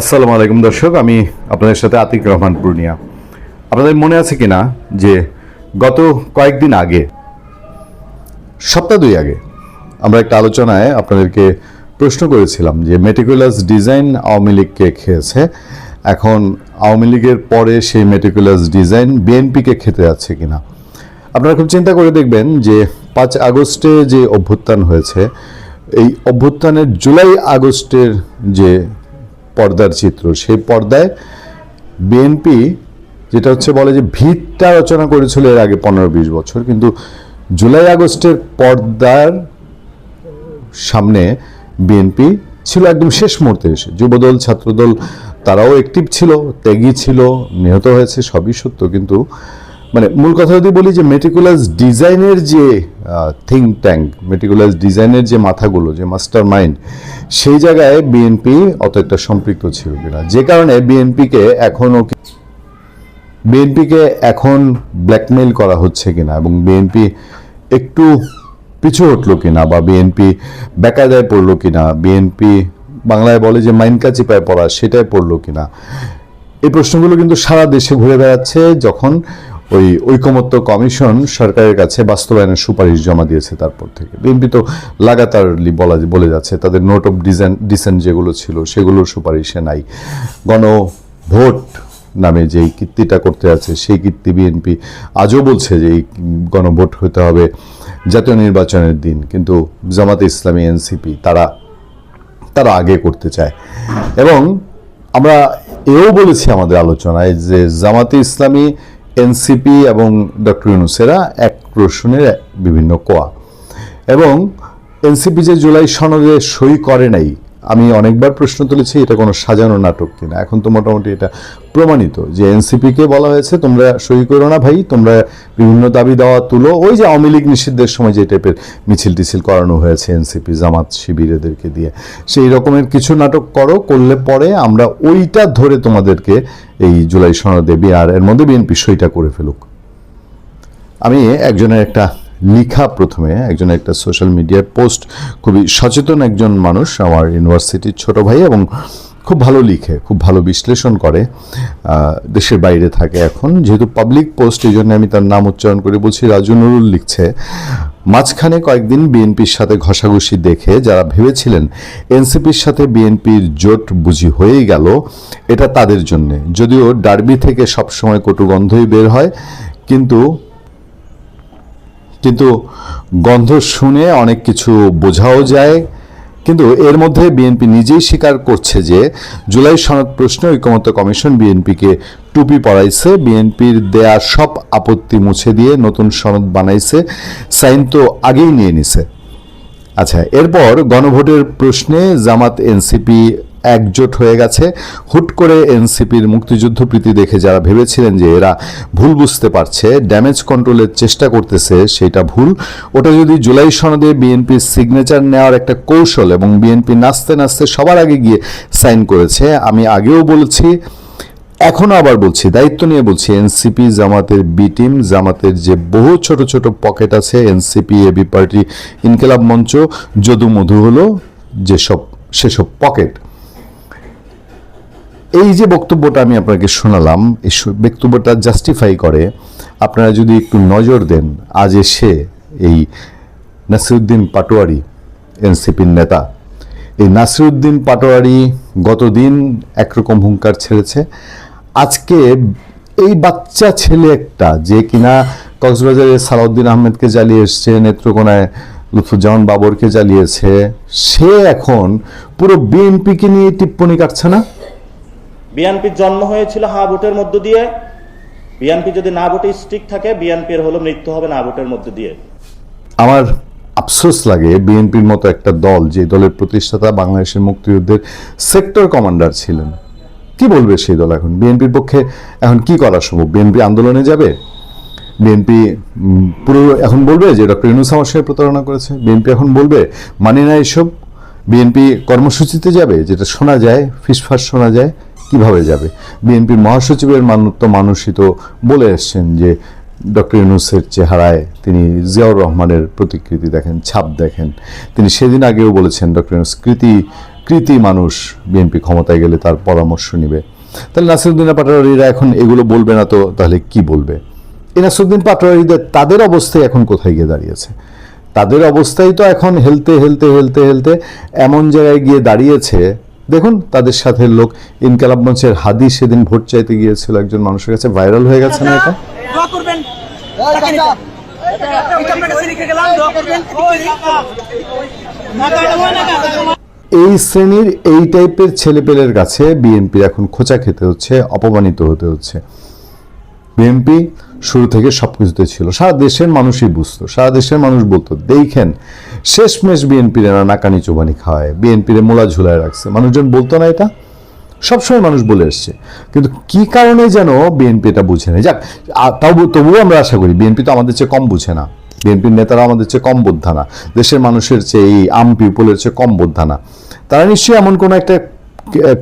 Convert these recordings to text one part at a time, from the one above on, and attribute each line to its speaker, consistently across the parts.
Speaker 1: আসসালামু আলাইকুম দর্শক আমি আপনাদের সাথে আতিক রহমান পূর্ণিয়া আপনাদের মনে আছে কি না যে গত কয়েকদিন আগে সপ্তাহ দুই আগে আমরা একটা আলোচনায় আপনাদেরকে প্রশ্ন করেছিলাম যে মেটিকুলাস ডিজাইন আওয়ামী লীগকে খেয়েছে এখন আওয়ামী লীগের পরে সেই মেটিকুলাস ডিজাইন বিএনপিকে খেতে যাচ্ছে কিনা আপনারা খুব চিন্তা করে দেখবেন যে পাঁচ আগস্টে যে অভ্যুত্থান হয়েছে এই অভ্যুত্থানের জুলাই আগস্টের যে পর্দার চিত্র সেই পর্দায় বিএনপি যেটা হচ্ছে বলে যে ভিতটা রচনা করেছিল এর আগে পনেরো বিশ বছর কিন্তু জুলাই আগস্টের পর্দার সামনে বিএনপি ছিল একদম শেষ মুহূর্তে এসে যুবদল ছাত্রদল তারাও একটিভ ছিল ত্যাগী ছিল নিহত হয়েছে সবই সত্য কিন্তু মানে মূল কথা যদি বলি যে মেটিকুলাস ডিজাইনের যে থিঙ্ক ট্যাঙ্ক মেটিকুলাস ডিজাইনের যে মাথাগুলো যে মাস্টার মাইন্ড সেই জায়গায় বিএনপি অত একটা সম্পৃক্ত ছিল কিনা যে কারণে বিএনপিকে এখনও বিএনপিকে এখন ব্ল্যাকমেইল করা হচ্ছে কিনা এবং বিএনপি একটু পিছু হটলো কিনা বা বিএনপি বেকায়দায় পড়লো কিনা বিএনপি বাংলায় বলে যে কাচি চিপায় পড়া সেটাই পড়লো কিনা এই প্রশ্নগুলো কিন্তু সারা দেশে ঘুরে বেড়াচ্ছে যখন ওই ঐকমত্য কমিশন সরকারের কাছে বাস্তবায়নের সুপারিশ জমা দিয়েছে তারপর থেকে বিএনপি তো লাগাতারলি বলা বলে যাচ্ছে তাদের নোট অফ ডিজাইন ডিসেন্ট যেগুলো ছিল সেগুলোর সুপারিশে নাই গণ ভোট নামে যেই কীর্তিটা করতে আছে সেই কীর্তি বিএনপি আজও বলছে যে এই গণভোট হতে হবে জাতীয় নির্বাচনের দিন কিন্তু জামাতে ইসলামী এনসিপি তারা তারা আগে করতে চায় এবং আমরা এও বলেছি আমাদের আলোচনায় যে জামাতে ইসলামী এনসিপি এবং ডক্টর ইউনুসেরা এক রসুনের বিভিন্ন কোয়া এবং এনসিপি যে জুলাই সনদে সই করে নাই আমি অনেকবার প্রশ্ন তুলেছি এটা কোনো সাজানো নাটক কিনা এখন তো মোটামুটি এটা প্রমাণিত যে এনসিপিকে বলা হয়েছে তোমরা সই করো না ভাই তোমরা বিভিন্ন দাবি দাওয়া তুলো ওই যে আওয়ামী লীগ নিষিদ্ধের সময় যে টাইপের মিছিল টিছিল করানো হয়েছে এনসিপি জামাত শিবির এদেরকে দিয়ে সেই রকমের কিছু নাটক করো করলে পরে আমরা ওইটা ধরে তোমাদেরকে এই জুলাই দেবী আর এর মধ্যে বিএনপি সইটা করে ফেলুক আমি একজনের একটা লিখা প্রথমে একজন একটা সোশ্যাল মিডিয়ার পোস্ট খুবই সচেতন একজন মানুষ আমার ইউনিভার্সিটির ছোট ভাই এবং খুব ভালো লিখে খুব ভালো বিশ্লেষণ করে দেশের বাইরে থাকে এখন যেহেতু পাবলিক পোস্ট এই জন্য আমি তার নাম উচ্চারণ করে বলছি রাজু নুরুল লিখছে মাঝখানে কয়েকদিন বিএনপির সাথে ঘষাঘষি দেখে যারা ভেবেছিলেন এনসিপির সাথে বিএনপির জোট বুঝি হয়েই গেল এটা তাদের জন্যে যদিও ডার্বি থেকে সবসময় কটুগন্ধই বের হয় কিন্তু কিন্তু গন্ধ শুনে অনেক কিছু বোঝাও যায় কিন্তু এর মধ্যে বিএনপি নিজেই স্বীকার করছে যে জুলাই সনদ প্রশ্নে ঐকমত্য কমিশন বিএনপিকে টুপি পড়াইছে বিএনপির দেয়া সব আপত্তি মুছে দিয়ে নতুন সনদ বানাইছে সাইন তো আগেই নিয়ে নিছে আচ্ছা এরপর গণভোটের প্রশ্নে জামাত এনসিপি একজোট হয়ে গেছে হুট করে এনসিপির মুক্তিযুদ্ধ প্রীতি দেখে যারা ভেবেছিলেন যে এরা ভুল বুঝতে পারছে ড্যামেজ কন্ট্রোলের চেষ্টা করতেছে সেটা ভুল ওটা যদি জুলাই সনদে বিএনপির সিগনেচার নেওয়ার একটা কৌশল এবং বিএনপি নাচতে নাচতে সবার আগে গিয়ে সাইন করেছে আমি আগেও বলেছি এখনও আবার বলছি দায়িত্ব নিয়ে বলছি এনসিপি জামাতের বি টিম জামাতের যে বহু ছোট ছোট পকেট আছে এনসিপি এবি পার্টি ইনকেলাব মঞ্চ যদু মধু হলো যেসব সেসব পকেট এই যে বক্তব্যটা আমি আপনাকে শোনালাম এই বক্তব্যটা জাস্টিফাই করে আপনারা যদি একটু নজর দেন আজ এসে এই নাসিরুদ্দিন পাটোয়ারি এনসিপির নেতা এই নাসিরুদ্দিন পাটোয়ারি গতদিন একরকম হুঙ্কার ছেড়েছে আজকে এই বাচ্চা ছেলে একটা যে কিনা কক্সবাজারে সালাউদ্দিন আহমেদকে জ্বালিয়ে এসছে নেত্রকোনায় লুফুজ্জামান বাবরকে জ্বালিয়েছে সে এখন পুরো বিএনপিকে নিয়ে টিপ্পণী কাটছে না
Speaker 2: বিএনপির জন্ম হয়েছিল হা ভোটের মধ্য দিয়ে বিএনপি যদি না ভোটে স্টিক থাকে বিএনপির হলো মৃত্যু হবে না ভোটের মধ্য দিয়ে
Speaker 1: আমার আফসোস লাগে বিএনপির মতো একটা দল যে দলের প্রতিষ্ঠাতা বাংলাদেশের মুক্তিযুদ্ধের সেক্টর কমান্ডার ছিলেন কি বলবে সেই দল এখন বিএনপির পক্ষে এখন কি করা সম্ভব বিএনপি আন্দোলনে যাবে বিএনপি পুরো এখন বলবে যে ডক্টর ইনুস আমার সঙ্গে প্রতারণা করেছে বিএনপি এখন বলবে মানে না এসব বিএনপি কর্মসূচিতে যাবে যেটা শোনা যায় ফিসফাস শোনা যায় কিভাবে যাবে বিএনপির মহাসচিবের মান্যত্ব মানুষিত বলে এসছেন যে ডক্টর ইউনুসের চেহারায় তিনি জিয়াউর রহমানের প্রতিকৃতি দেখেন ছাপ দেখেন তিনি সেদিন আগেও বলেছেন ডক্টর ইউনুস কৃতি কৃতি মানুষ বিএনপি ক্ষমতায় গেলে তার পরামর্শ নিবে তাহলে নাসিরুদ্দিন পাটোয়ারিরা এখন এগুলো বলবে না তো তাহলে কি বলবে এই নাসিরুদ্দিন পাটোয়ারিদের তাদের অবস্থায় এখন কোথায় গিয়ে দাঁড়িয়েছে তাদের অবস্থাই তো এখন হেলতে হেলতে হেলতে হেলতে এমন জায়গায় গিয়ে দাঁড়িয়েছে দেখুন তাদের সাথে লোক ইনকালাব মঞ্চের হাদি সেদিন ভোট চাইতে গিয়েছিল একজন মানুষের কাছে ভাইরাল হয়ে গেছে না এটা এই শ্রেণীর এই টাইপের ছেলেপেলের কাছে বিএনপি এখন খোঁচা খেতে হচ্ছে অপমানিত হতে হচ্ছে বিএনপি শুরু থেকে সবকিছুতে ছিল সারা দেশের মানুষই বুঝতো সারা দেশের মানুষ বলতো দেখেন শেষমেশ বিএনপির এরা নাকানি চোবানি খায় বিএনপির মোলা ঝুলায় রাখছে মানুষজন বলতো না এটা সবসময় মানুষ বলে এসছে কিন্তু কি কারণে যেন বিএনপি এটা বুঝে নেই যাক তাও তবুও আমরা আশা করি বিএনপি তো আমাদের চেয়ে কম বুঝে না বিএনপির নেতারা আমাদের চেয়ে কম বোদ্ধা না দেশের মানুষের চেয়ে এই আম পিপলের চেয়ে কম বোদ্ধা না তারা নিশ্চয়ই এমন কোনো একটা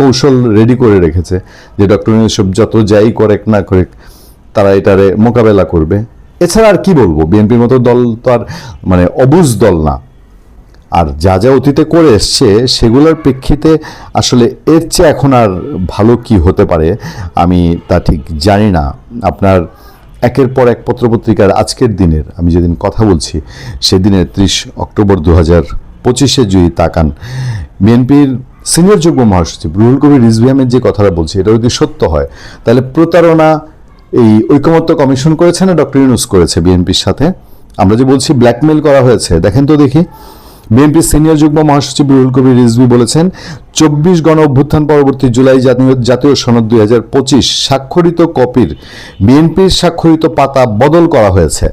Speaker 1: কৌশল রেডি করে রেখেছে যে ডক্টর ইউসুফ যত যাই করেক না করেক তারা এটারে মোকাবেলা করবে এছাড়া আর কি বলবো বিএনপির মতো দল তো আর মানে অবুজ দল না আর যা যা অতীতে করে এসছে সেগুলোর প্রেক্ষিতে আসলে এর চেয়ে এখন আর ভালো কি হতে পারে আমি তা ঠিক জানি না আপনার একের পর এক পত্রপত্রিকার আজকের দিনের আমি যেদিন কথা বলছি সেদিনের ত্রিশ অক্টোবর দু হাজার পঁচিশে যদি তাকান বিএনপির সিনিয়র যুগ্ম মহাসচিব রুহুল কবির রিজভিয়ামের যে কথাটা বলছি এটা যদি সত্য হয় তাহলে প্রতারণা এই ঐকমত্য কমিশন করেছে না ডক্টর ইউনুস করেছে বিএনপির সাথে আমরা যে বলছি ব্ল্যাকমেল করা হয়েছে দেখেন তো দেখি বিএনপির সিনিয়র যুগ্ম মহাসচিব রুহুল কবির রিজভি বলেছেন চব্বিশ গণ অভ্যুত্থান পরবর্তী জুলাই জাতীয় সনদ দুই হাজার পঁচিশ স্বাক্ষরিত কপির বিএনপির স্বাক্ষরিত পাতা বদল করা হয়েছে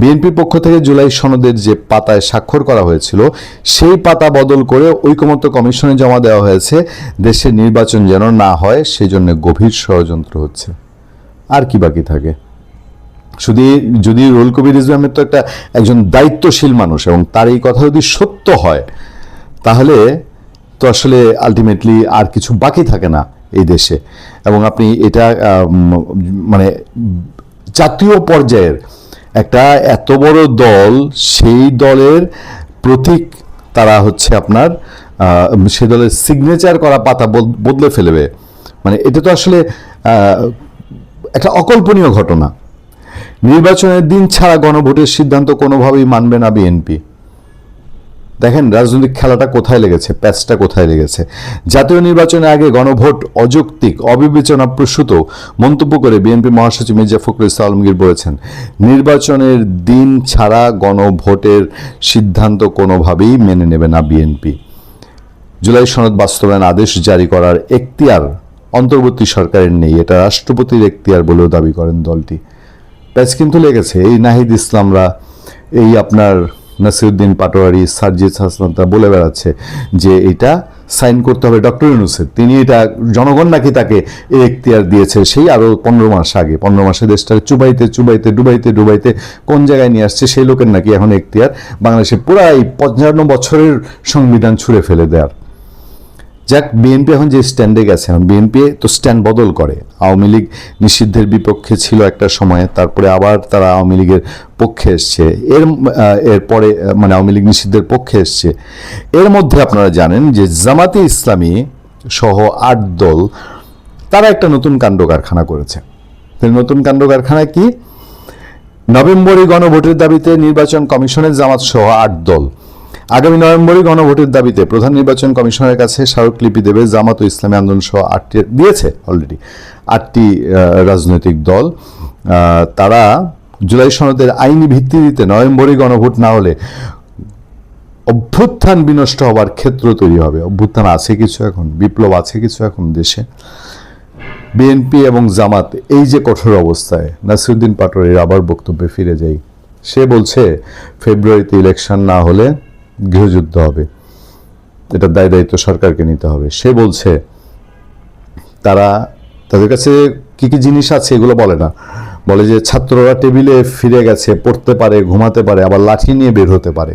Speaker 1: বিএনপির পক্ষ থেকে জুলাই সনদের যে পাতায় স্বাক্ষর করা হয়েছিল সেই পাতা বদল করে ঐকমত্য কমিশনে জমা দেওয়া হয়েছে দেশের নির্বাচন যেন না হয় সেজন্য গভীর ষড়যন্ত্র হচ্ছে আর কি বাকি থাকে শুধু যদি রোল কবির ইসলামের তো একটা একজন দায়িত্বশীল মানুষ এবং তার এই কথা যদি সত্য হয় তাহলে তো আসলে আলটিমেটলি আর কিছু বাকি থাকে না এই দেশে এবং আপনি এটা মানে জাতীয় পর্যায়ের একটা এত বড় দল সেই দলের প্রতীক তারা হচ্ছে আপনার সে দলের সিগনেচার করা পাতা বদলে ফেলবে মানে এটা তো আসলে একটা অকল্পনীয় ঘটনা নির্বাচনের দিন ছাড়া গণভোটের সিদ্ধান্ত কোনোভাবেই মানবে না বিএনপি দেখেন রাজনৈতিক খেলাটা কোথায় লেগেছে প্যাচটা কোথায় লেগেছে জাতীয় নির্বাচনের আগে গণভোট অযৌক্তিক অবিবেচনা প্রসূত মন্তব্য করে বিএনপি মহাসচিব মির্জা ফখরুল ইসলাম আলমগীর বলেছেন নির্বাচনের দিন ছাড়া গণভোটের সিদ্ধান্ত কোনোভাবেই মেনে নেবে না বিএনপি জুলাই সনদ বাস্তবায়ন আদেশ জারি করার এখতিয়ার অন্তর্বর্তী সরকারের নেই এটা রাষ্ট্রপতির এখতিয়ার বলেও দাবি করেন দলটি প্যাচ কিন্তু লেগেছে এই নাহিদ ইসলামরা এই আপনার নাসিরুদ্দিন পাটোয়ারি সার্জিদ হাসনাতরা বলে বেড়াচ্ছে যে এটা সাইন করতে হবে ডক্টর ইউনুসের তিনি এটা জনগণ নাকি তাকে এ এখতিয়ার দিয়েছে সেই আরও পনেরো মাস আগে পনেরো মাসে দেশটাকে চুবাইতে চুবাইতে ডুবাইতে ডুবাইতে কোন জায়গায় নিয়ে আসছে সেই লোকের নাকি এখন এখতিয়ার বাংলাদেশে পুরাই পঞ্চান্ন বছরের সংবিধান ছুঁড়ে ফেলে দেওয়ার যাক বিএনপি এখন যে স্ট্যান্ডে গেছে এখন বিএনপি তো স্ট্যান্ড বদল করে আওয়ামী লীগ নিষিদ্ধের বিপক্ষে ছিল একটা সময়ে তারপরে আবার তারা আওয়ামী লীগের পক্ষে এসছে এর এরপরে মানে আওয়ামী লীগ নিষিদ্ধের পক্ষে এসছে এর মধ্যে আপনারা জানেন যে জামাতে ইসলামী সহ আট দল তারা একটা নতুন কাণ্ড কারখানা করেছে নতুন কাণ্ড কারখানা কি নভেম্বরে গণভোটের দাবিতে নির্বাচন কমিশনের জামাত সহ আট দল আগামী নভেম্বরে গণভোটের দাবিতে প্রধান নির্বাচন কমিশনের কাছে স্মারক লিপি দেবে জামাত ও ইসলামী আন্দোলন সহ আটটি দিয়েছে অলরেডি আটটি রাজনৈতিক দল তারা জুলাই সনদের আইনি ভিত্তি দিতে নভেম্বরে গণভোট না হলে অভ্যুত্থান বিনষ্ট হবার ক্ষেত্র তৈরি হবে অভ্যুত্থান আছে কিছু এখন বিপ্লব আছে কিছু এখন দেশে বিএনপি এবং জামাত এই যে কঠোর অবস্থায় নাসিরুদ্দিন পাটোয়ারির আবার বক্তব্যে ফিরে যাই সে বলছে ফেব্রুয়ারিতে ইলেকশন না হলে গৃহযুদ্ধ হবে এটা দায় দায়িত্ব সরকারকে নিতে হবে সে বলছে তারা তাদের কাছে কি কি জিনিস আছে এগুলো বলে না বলে যে ছাত্ররা টেবিলে ফিরে গেছে পড়তে পারে ঘুমাতে পারে আবার লাঠি নিয়ে বের হতে পারে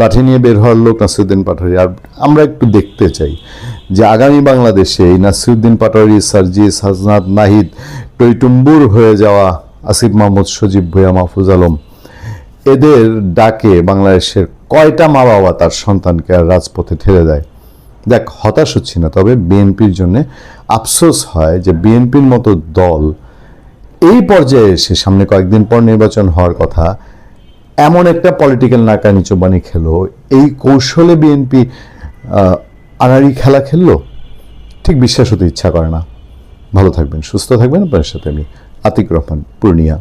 Speaker 1: লাঠি নিয়ে বের হওয়ার লোক নাসিরুদ্দিন পাটোয়ারি আর আমরা একটু দেখতে চাই যে আগামী বাংলাদেশে এই নাসিরুদ্দিন পাটোয়ারি সার্জিস হাজনাত নাহিদ টইটুম্বুর হয়ে যাওয়া আসিফ মাহমুদ সজীব ভুয়া মাহফুজ আলম এদের ডাকে বাংলাদেশের কয়টা মা বাবা তার সন্তানকে আর রাজপথে ঠেলে দেয় দেখ হতাশ হচ্ছি না তবে বিএনপির জন্য আফসোস হয় যে বিএনপির মতো দল এই পর্যায়ে এসে সামনে কয়েকদিন পর নির্বাচন হওয়ার কথা এমন একটা পলিটিক্যাল নাকানি চোবানি খেলো এই কৌশলে বিএনপি আনারি খেলা খেললো ঠিক বিশ্বাস হতে ইচ্ছা করে না ভালো থাকবেন সুস্থ থাকবেন আপনার সাথে আমি আতিক রহমান পূর্ণিয়া